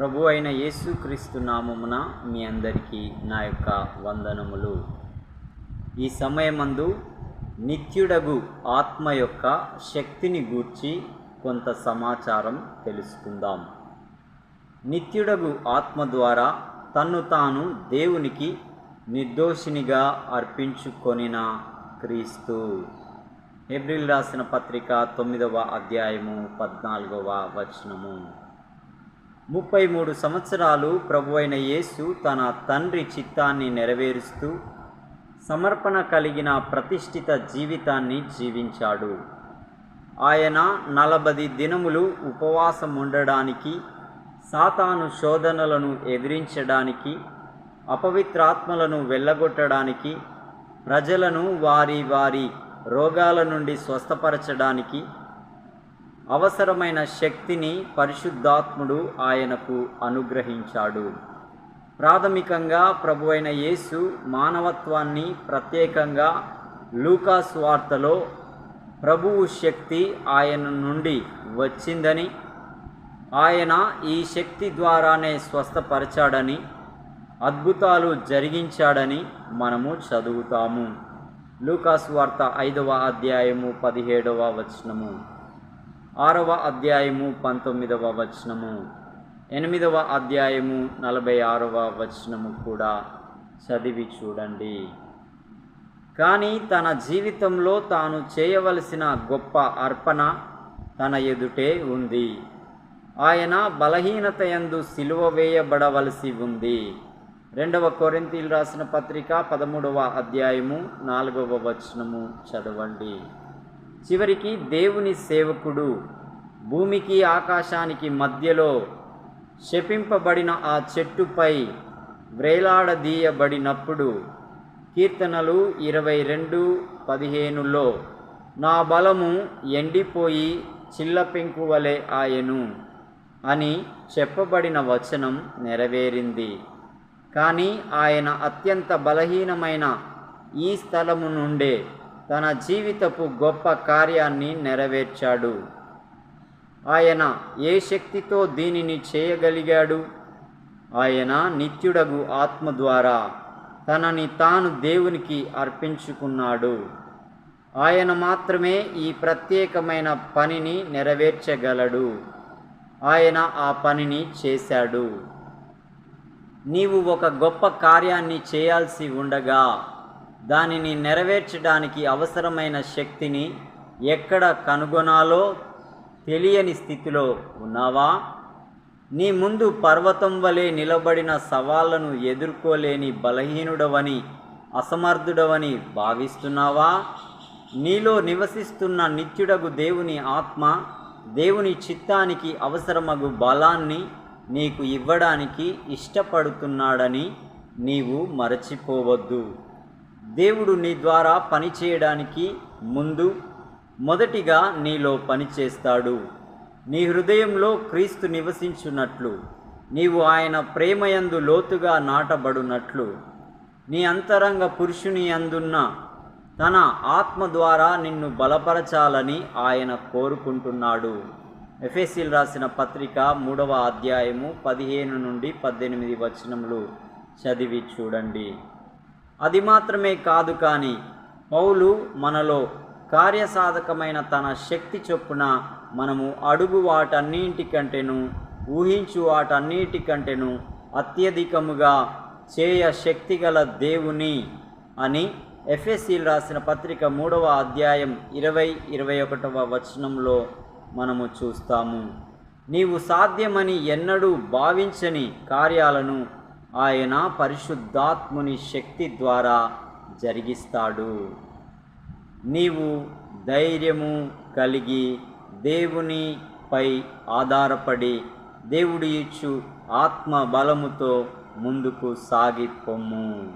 ప్రభు అయిన యేసుక్రీస్తు నామమున మీ అందరికీ నా యొక్క వందనములు. ఈ సమయమందు నిత్యుడగు ఆత్మ యొక్క శక్తిని గూర్చి కొంత సమాచారం తెలుసుకుందాం. నిత్యుడగు ఆత్మ ద్వారా తన్ను తాను దేవునికి నిర్దోషినిగా అర్పించుకొనిన క్రీస్తు. ఏప్రిల్ రాసిన పత్రిక తొమ్మిదవ అధ్యాయము పద్నాలుగవ వచనము. ముప్పై మూడు సంవత్సరాలు ప్రభు అయిన యేసు తన తండ్రి చిత్తాన్ని నెరవేరుస్తూ సమర్పణ కలిగిన ప్రతిష్ఠిత జీవితాన్ని జీవించాడు. ఆయన నలభది దినములు ఉపవాసం ఉండడానికి సాతాను శోధనలను ఎదిరించడానికి అపవిత్రాత్మలను వెళ్ళగొట్టడానికి ప్రజలను వారి వారి రోగాల నుండి స్వస్థపరచడానికి అవసరమైన శక్తిని పరిశుద్ధాత్ముడు ఆయనకు అనుగ్రహించాడు. ప్రాథమికంగా ప్రభు అయిన యేసు మానవత్వాన్ని ప్రత్యేకంగా లూకాస్ వార్తలో ప్రభువు శక్తి ఆయన నుండి వచ్చిందని ఆయన ఈ శక్తి ద్వారానే స్వస్థపరచాడని అద్భుతాలు జరిగించాడని మనము చదువుతాము. లూకాస్ వార్త ఐదవ అధ్యాయము పదిహేడవ వచనము. ఆరవ అధ్యాయము పంతొమ్మిదవ వచనము. ఎనిమిదవ అధ్యాయము నలభై ఆరవ వచనము కూడా చదివి చూడండి. కానీ తన జీవితంలో తాను చేయవలసిన గొప్ప అర్పణ తన ఎదుటే ఉంది. ఆయన బలహీనత ఎందు సిలువ వేయబడవలసి ఉంది. రెండవ కొరింతీలు రాసిన పత్రిక పదమూడవ అధ్యాయము నాలుగవ వచనము చదవండి. చివరికి దేవుని సేవకుడు భూమికి ఆకాశానికి మధ్యలో శపింపబడిన ఆ చెట్టుపై వ్రేలాడదీయబడినప్పుడు కీర్తనలు ఇరవై రెండు పదిహేనులో నా బలము ఎండిపోయి చిల్లపెంకు వలె ఆయను అని చెప్పబడిన వచనం నెరవేరింది. కానీ ఆయన అత్యంత బలహీనమైన ఈ స్థలము నుండే తన జీవితపు గొప్ప కార్యాన్ని నెరవేర్చాడు. ఆయన ఏ శక్తితో దీనిని చేయగలిగాడు? ఆయన నిత్యుడగు ఆత్మ ద్వారా తనని తాను దేవునికి అర్పించుకున్నాడు. ఆయన మాత్రమే ఈ ప్రత్యేకమైన పనిని నెరవేర్చగలడు. ఆయన ఆ పనిని చేశాడు. నీవు ఒక గొప్ప కార్యాన్ని చేయాల్సి ఉండగా దానిని నెరవేర్చడానికి అవసరమైన శక్తిని ఎక్కడ కనుగొనాలో తెలియని స్థితిలో ఉన్నావా? నీ ముందు పర్వతం వలె నిలబడిన సవాళ్ళను ఎదుర్కోలేని బలహీనుడవని అసమర్థుడవని భావిస్తున్నావా? నీలో నివసిస్తున్న నిత్యుడగు దేవుని ఆత్మ దేవుని చిత్తానికి అవసరమగు బలాన్ని నీకు ఇవ్వడానికి ఇష్టపడుతున్నాడని నీవు మరచిపోవద్దు. దేవుడు నీ ద్వారా పనిచేయడానికి ముందు మొదటిగా నీలో పనిచేస్తాడు నీ హృదయంలో క్రీస్తు నివసించున్నట్లు నీవు ఆయన ప్రేమయందు లోతుగా నాటబడునట్లు నీ అంతరంగ పురుషుని అందున్న తన ఆత్మ ద్వారా నిన్ను బలపరచాలని ఆయన కోరుకుంటున్నాడు. ఎఫ్ఎస్సీలు రాసిన పత్రిక మూడవ అధ్యాయము పదిహేను నుండి పద్దెనిమిది వచనములు చదివి చూడండి. అది మాత్రమే కాదు కానీ పౌలు మనలో కార్యసాధకమైన తన శక్తి చొప్పున మనము అడుగు వాటన్నింటికంటేను ఊహించు వాటన్నిటికంటేను అత్యధికముగా చేయ శక్తిగల దేవుని అని ఎఫ్ఎస్సీలు రాసిన పత్రిక మూడవ అధ్యాయం ఇరవై ఇరవై ఒకటవ వచనంలో మనము చూస్తాము. నీవు సాధ్యమని ఎన్నడూ భావించని కార్యాలను ఆయన పరిశుద్ధాత్ముని శక్తి ద్వారా జరిగిస్తాడు. నీవు ధైర్యము కలిగి దేవునిపై ఆధారపడి దేవుడు ఇచ్చు ఆత్మ బలముతో ముందుకు సాగిపోము